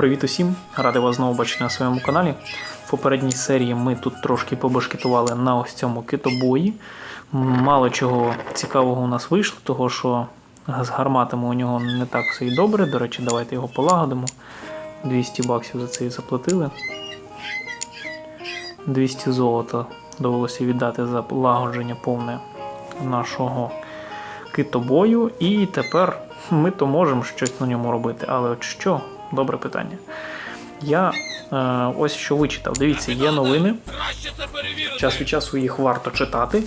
Привіт усім! Радий вас знову бачити на своєму каналі. В попередній серії ми тут трошки побашкетували на ось цьому китобої. Мало чого цікавого у нас вийшло, того що з гарматами у нього не так все і добре. До речі, давайте його полагодимо. 200 баксів за це і заплатили. 200 золота довелося віддати за лагодження повне нашого китобою. І тепер ми то можемо щось на ньому робити. Але от що? Добре питання. Я е, ось що вичитав. Дивіться, є новини. Час від часу їх варто читати.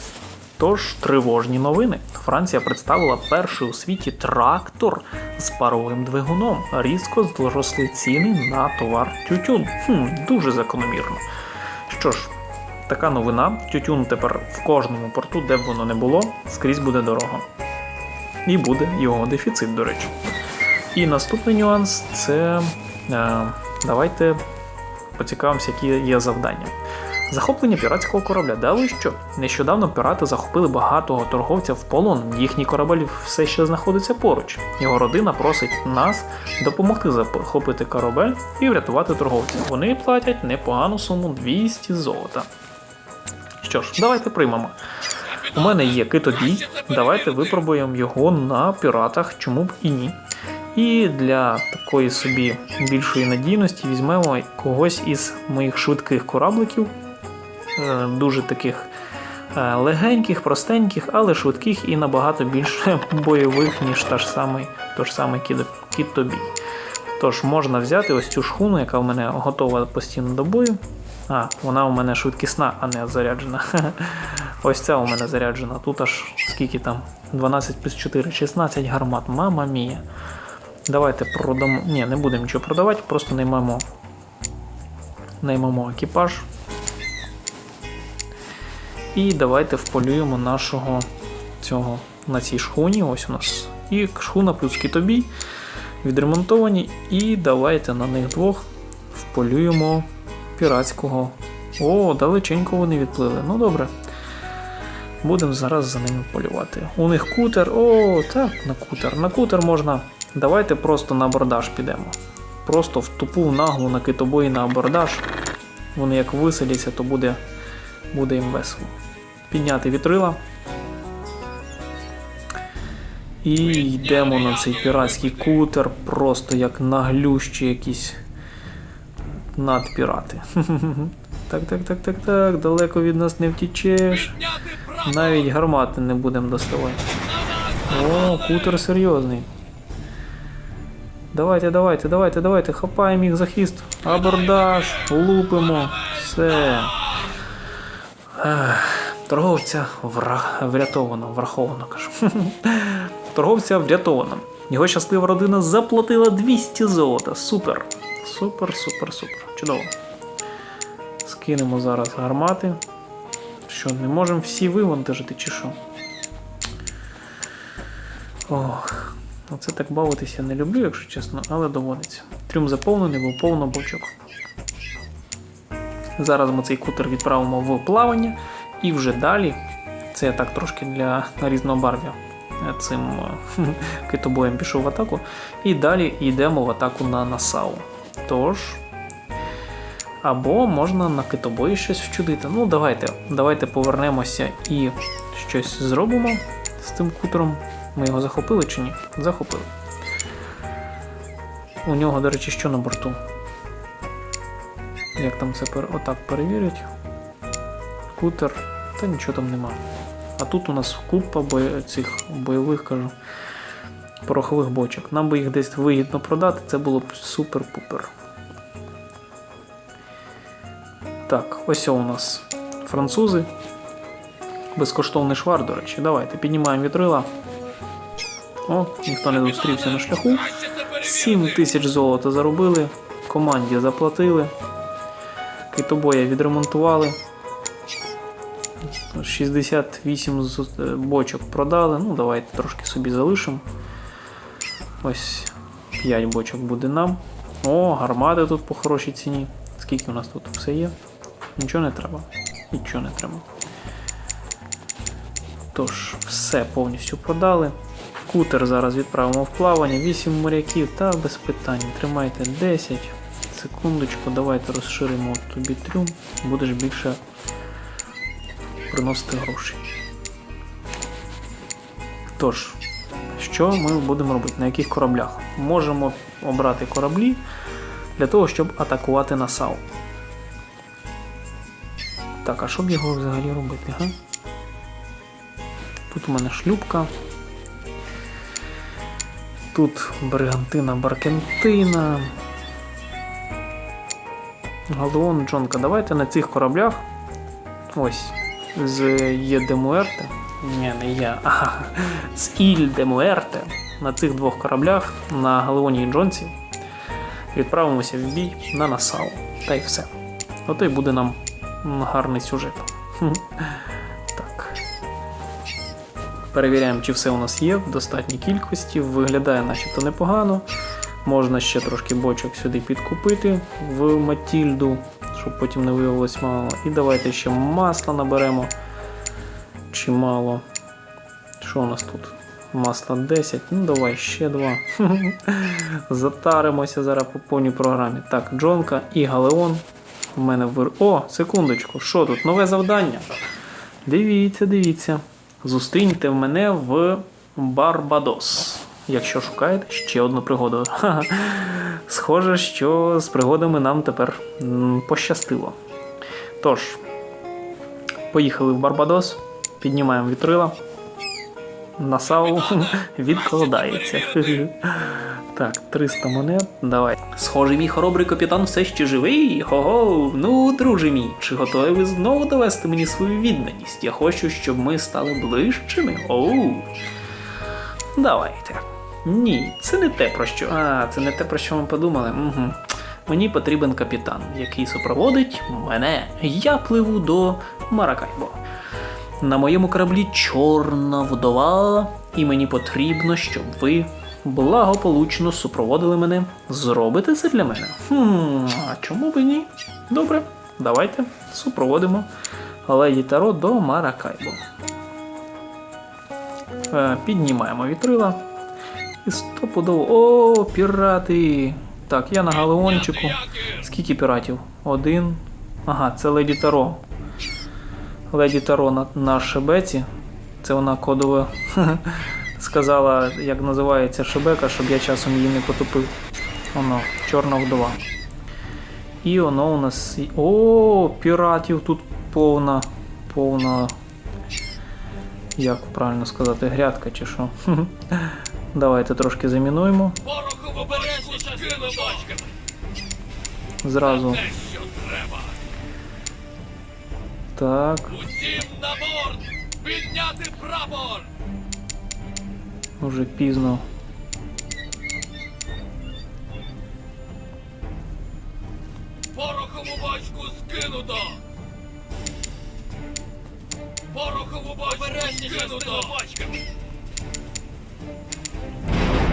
Тож тривожні новини. Франція представила перший у світі трактор з паровим двигуном. Різко зросли ціни на товар тютюн. Хм, дуже закономірно. Що ж, така новина. Тютюн тепер в кожному порту, де б воно не було, скрізь буде дорого. І буде його дефіцит, до речі. І наступний нюанс це е, давайте поцікавимося, які є завдання. Захоплення піратського корабля. Дали що? Нещодавно пірати захопили багатого торговця в полон. Їхній корабель все ще знаходиться поруч. Його родина просить нас допомогти захопити корабель і врятувати торговця. Вони платять непогану суму 200 золота. Що ж, давайте приймемо. У мене є китобій. Давайте випробуємо його на піратах, чому б і ні. І для такої собі більшої надійності візьмемо когось із моїх швидких корабликів, е, дуже таких е, легеньких, простеньких, але швидких і набагато більш бойових, ніж та ж самий, той ж самий кіт- кітобій. Тож можна взяти ось цю шхуну, яка в мене готова постійно до бою. А, вона у мене швидкісна, а не заряджена. Ось ця у мене заряджена. Тут аж скільки там? 12 плюс 4, 16 гармат. Мама мія. Давайте продамо. Ні, не будемо нічого продавати, просто наймемо. Наймемо екіпаж. І давайте вполюємо нашого цього на цій шхуні. Ось у нас. І шхуна плюс китобій відремонтовані. І давайте на них двох вполюємо піратського. О, далеченько вони відплили. Ну добре. Будемо зараз за ними полювати. У них кутер. О, так, на кутер. На кутер можна. Давайте просто на абордаж підемо. Просто в тупу наглу на китобої на абордаж. Вони як виселяться, то буде, буде їм весело. Підняти вітрила. І йдемо на цей піратський кутер, просто як наглющі якісь надпірати. Так, так, так, так, так, далеко від нас не втічеш. Навіть гармати не будемо доставати. О, кутер серйозний. Давайте, давайте, давайте, давайте, хапаємо їх за хіст. Абордаж, лупимо. Все. Торговця врятовано, враховано кажу. Торговця врятовано. Його щаслива родина заплатила 200 золота. Супер. Супер, супер, супер. Чудово. Скинемо зараз гармати. Що, не можемо всі вивантажити чи що? Ох, оце так бавитися не люблю, якщо чесно, але доводиться. Трюм заповнений, бо повно бочок. Зараз ми цей кутер відправимо в плавання, і вже далі, це я так трошки для різнобарв'я е, цим е, китобоєм пішов в атаку. І далі йдемо в атаку на Насау. Тож. Або можна на китобої щось вчудити. Ну, давайте, давайте повернемося і щось зробимо з цим кутером. Ми його захопили чи ні? Захопили. У нього, до речі, що на борту? Як там це пер... отак перевірять? Кутер. Та нічого там нема. А тут у нас купа бо... цих бойових, кажу, порохових бочок. Нам би їх десь вигідно продати, це було б супер-пупер. Так, ось у нас французи. Безкоштовний швар, до речі. Давайте піднімаємо вітрила. О, ніхто не зустрівся на шляху. 7 тисяч золота заробили, команді заплатили. Китобоя відремонтували. 68 е, бочок продали. Ну, давайте трошки собі залишимо. Ось 5 бочок буде нам. О, гармати тут по хорошій ціні. Скільки у нас тут все є? Нічого не треба. Нічого не треба. Тож, все повністю продали. Кутер зараз відправимо в плавання. 8 моряків та без питань. Тримайте 10. секундочку, давайте розширимо тобі трюм, будеш більше приносити грошей. Тож, що ми будемо робити? На яких кораблях? Можемо обрати кораблі для того, щоб атакувати Насау. Так, а що б його взагалі робити, га? Тут у мене шлюпка. Тут Бригантина Баркентина. Галеон Джонка. Давайте на цих кораблях. Ось. З Єдемуерте. Ні, не я. Ага. З Іль де Муерте. На цих двох кораблях на Галеоні і Джонці відправимося в бій на Насау. Та й все. Ото й буде нам гарний сюжет. Перевіряємо, чи все у нас є в достатній кількості. Виглядає начебто непогано. Можна ще трошки бочок сюди підкупити в Матільду, щоб потім не виявилось мало. І давайте ще масла наберемо. Чимало. Що у нас тут? Масла 10. Ну давай ще два. Затаримося зараз по повній програмі. Так, Джонка і Галеон. У мене вир... О, секундочку, що тут? Нове завдання. Дивіться, дивіться. Зустріньте мене в Барбадос. Якщо шукаєте ще одну пригоду. Схоже, що з пригодами нам тепер пощастило. Тож, поїхали в Барбадос, піднімаємо вітрила. Насау відкладається. Так, 300 монет. Давай. Схоже, мій хоробрий капітан все ще живий. Хо-го, ну, друже мій, чи готові ви знову довести мені свою відданість? Я хочу, щоб ми стали ближчими. Оу. Давайте. Ні, це не те про що. А, це не те, про що ми подумали. Угу. Мені потрібен капітан, який супроводить мене. Я пливу до Маракайбо. На моєму кораблі чорна вдова, і мені потрібно, щоб ви благополучно супроводили мене. Зробите це для мене? Хм, а чому б і ні? Добре, давайте супроводимо леді Таро до Маракайбо. Е, Піднімаємо вітрила. І стопудово. О, пірати! Так, я на галеончику. Скільки піратів? Один. Ага, це Леді Таро. Леді Таро на, на шебеці. Це вона кодово сказала, як називається шебека, щоб я часом її не потопив. Воно, чорна вдова. І воно у нас. О, піратів тут повна. Повна. Як правильно сказати, грядка чи що. Давайте трошки замінуємо. Зразу. Так, Усім на борт! Підняти прапор! вже пізно. Порохову бочку скинуто! Порохову бочку скинуто!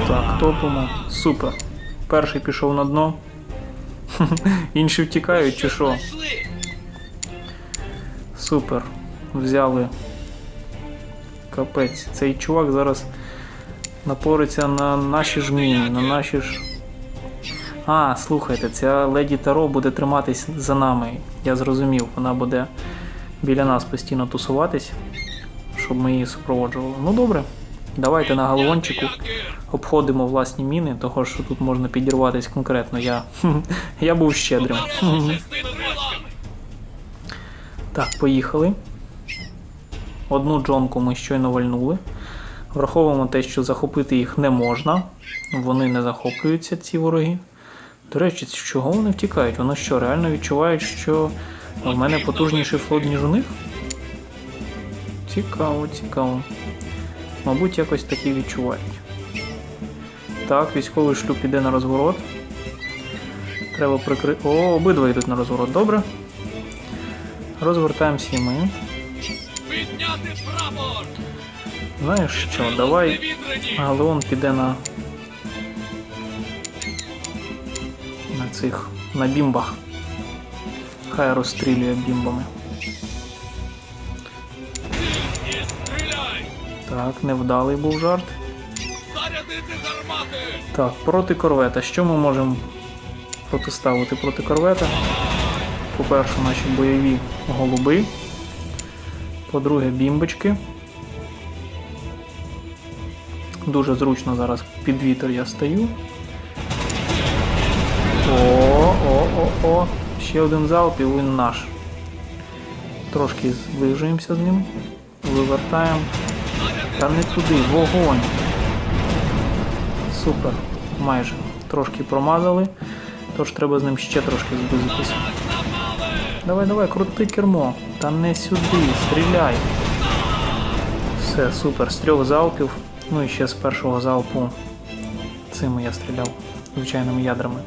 Так, топимо. Супер. Перший пішов на дно. Інші втікають чи що? Супер. Взяли. Капець. Цей чувак зараз напориться на наші ж міни, на наші ж. А, слухайте, ця леді Таро буде триматись за нами. Я зрозумів, вона буде біля нас постійно тусуватись, щоб ми її супроводжували. Ну добре, давайте на галеончику обходимо власні міни, того що тут можна підірватись конкретно. Я, я був щедрим. Так, поїхали. Одну джонку ми щойно вальнули. Враховуємо те, що захопити їх не можна. Вони не захоплюються, ці вороги. До речі, з чого вони втікають? Вони що, реально відчувають, що в мене потужніший флот, ніж у них? Цікаво, цікаво. Мабуть, якось таки відчувають. Так, військовий шлюб іде на розворот. Треба прикрити. О, обидва йдуть на розворот, добре. Розвертаємося і ми. Підняти прапор! Знаєш що, давай! Галеон піде на. На цих. на бімбах. Хай розстрілює бімбами. Так, невдалий був жарт. Так, проти корвета. Що ми можемо протиставити проти корвета. По-перше, наші бойові голуби. По-друге, бімбочки. Дуже зручно зараз під вітер я стою. О, о, о, о. Ще один залп і він наш. Трошки зближуємося з ним. Вивертаємо. Та не туди, вогонь. Супер. Майже. Трошки промазали. Тож треба з ним ще трошки зблизитися. Давай, давай, крути кермо. Та не сюди, стріляй. Все, супер. З трьох залпів. Ну і ще з першого залпу цими я стріляв. Звичайними ядрами.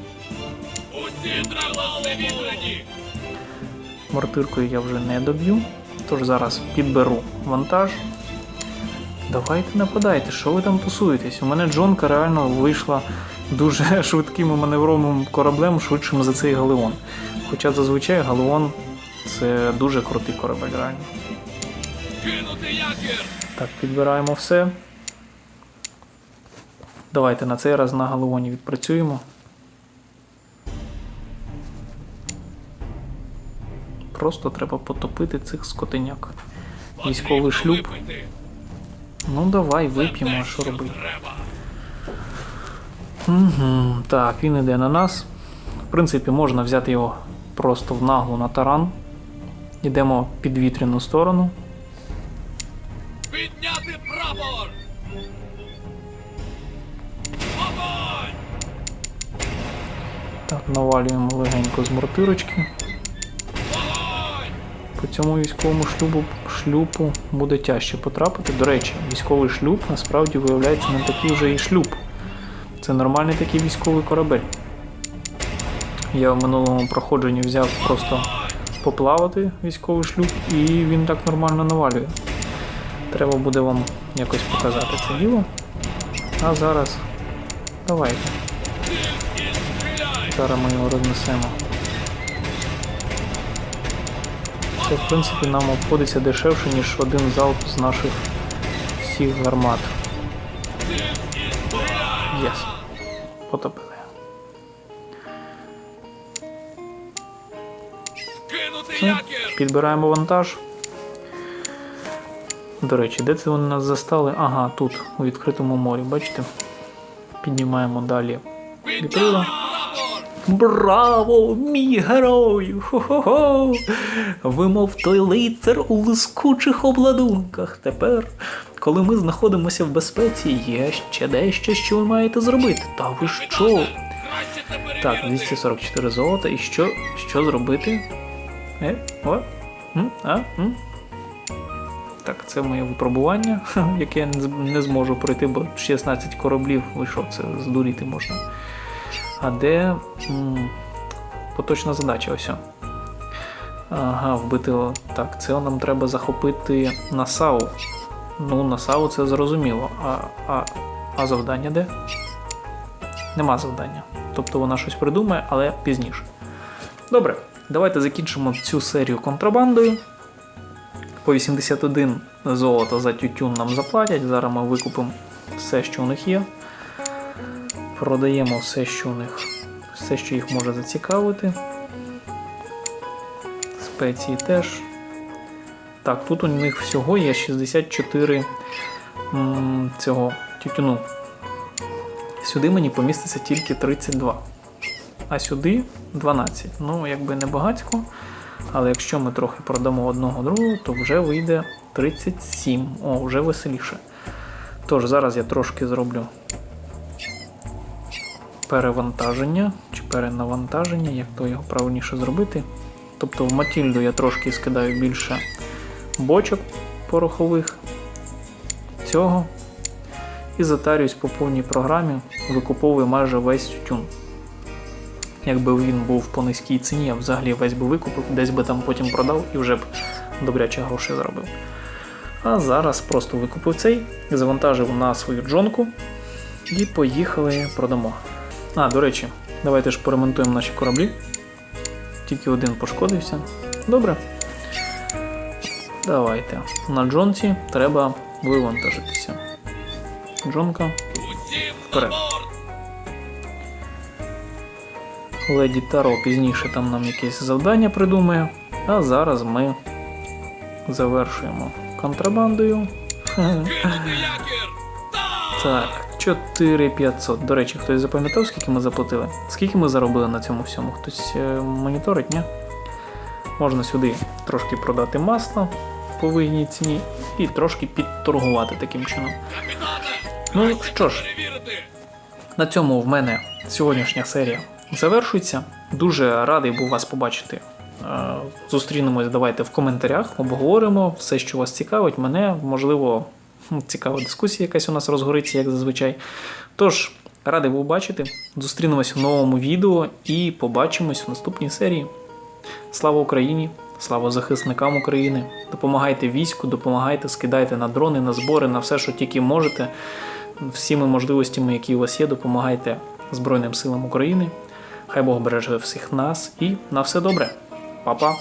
Мортиркою я вже не доб'ю. Тож зараз підберу вантаж. Давайте нападайте, що ви там тусуєтесь? У мене Джонка реально вийшла дуже швидким маневровим кораблем, швидшим за цей галеон. Хоча зазвичай галеон це дуже крутий корабель, реально. Так, підбираємо все. Давайте на цей раз на галеоні відпрацюємо. Просто треба потопити цих скотиняк. Військовий шлюб. Ну давай, вип'ємо, а що робити. Угу. Так, він іде на нас. В принципі, можна взяти його просто в наглу на таран. Йдемо під вітряну сторону. Підняти прапор! Так, навалюємо легенько з мортирочки. По цьому військовому шлюбу шлюпу буде тяжче потрапити. До речі, військовий шлюб насправді виявляється не такий вже і шлюб. Це нормальний такий військовий корабель. Я в минулому проходженні взяв просто поплавати військовий шлюб, і він так нормально навалює. Треба буде вам якось показати це діло. А зараз давайте. Зараз ми його рознесемо. Це, в принципі, нам обходиться дешевше, ніж один залп з наших всіх гармат. Єс. Потопили. Підбираємо вантаж. До речі, де це вони нас застали? Ага, тут, у відкритому морі, бачите? Піднімаємо далі. Підняти Браво, мій герой! Хо-хо-хо! Ви мов той лицар у лискучих обладунках. Тепер, коли ми знаходимося в безпеці, є ще дещо, що ви маєте зробити. Та ви що? Так, 244 золота. І що, що зробити? Е? О? М? А? М? Так, це моє випробування, яке я не зможу пройти, бо 16 кораблів вийшов, це здуріти можна. А де м, поточна задача? Ось. Ага, вбити. Так, це нам треба захопити Насау. Ну, Насау це зрозуміло. А, а, а завдання де? Нема завдання. Тобто вона щось придумає, але пізніше. Добре, давайте закінчимо цю серію контрабандою. По 81 золота за тютюн нам заплатять. Зараз ми викупимо все, що у них є. Продаємо все, що у них, все, що їх може зацікавити. Спеції теж. Так, тут у них всього є 64 м, цього тютюну. Сюди мені поміститься тільки 32. А сюди 12. Ну, якби не багатько. Але якщо ми трохи продамо одного другого, то вже вийде 37. О, вже веселіше. Тож, зараз я трошки зроблю перевантаження чи перенавантаження, як то його правильніше зробити. Тобто в Матільду я трошки скидаю більше бочок порохових цього. І затарююсь по повній програмі, викуповую майже весь тютюн. Якби він був по низькій ціні, я взагалі весь би викупив, десь би там потім продав і вже б добряче гроші заробив. А зараз просто викупив цей, завантажив на свою джонку і поїхали продамо. А, до речі, давайте ж поремонтуємо наші кораблі. Тільки один пошкодився. Добре. Давайте. На джонці треба вивантажитися. Джонка. Вперед. Леді Таро пізніше там нам якесь завдання придумає. А зараз ми завершуємо контрабандою. Так! Так, 4500. До речі, хтось запам'ятав, скільки ми заплатили? Скільки ми заробили на цьому всьому? Хтось е, моніторить, ні? Можна сюди трошки продати масло по вигідній ціні і трошки підторгувати таким чином. Ну, що ж. На цьому в мене сьогоднішня серія завершується. Дуже радий був вас побачити. Е, Зустрінемось, давайте в коментарях, обговоримо все, що вас цікавить. Мене, можливо, цікава дискусія якась у нас розгориться, як зазвичай. Тож, радий був бачити. Зустрінемось в новому відео і побачимось в наступній серії. Слава Україні! Слава захисникам України! Допомагайте війську, допомагайте, скидайте на дрони, на збори, на все, що тільки можете. Всіми можливостями, які у вас є, допомагайте Збройним силам України. Хай Бог береже всіх нас і на все добре. Па-па!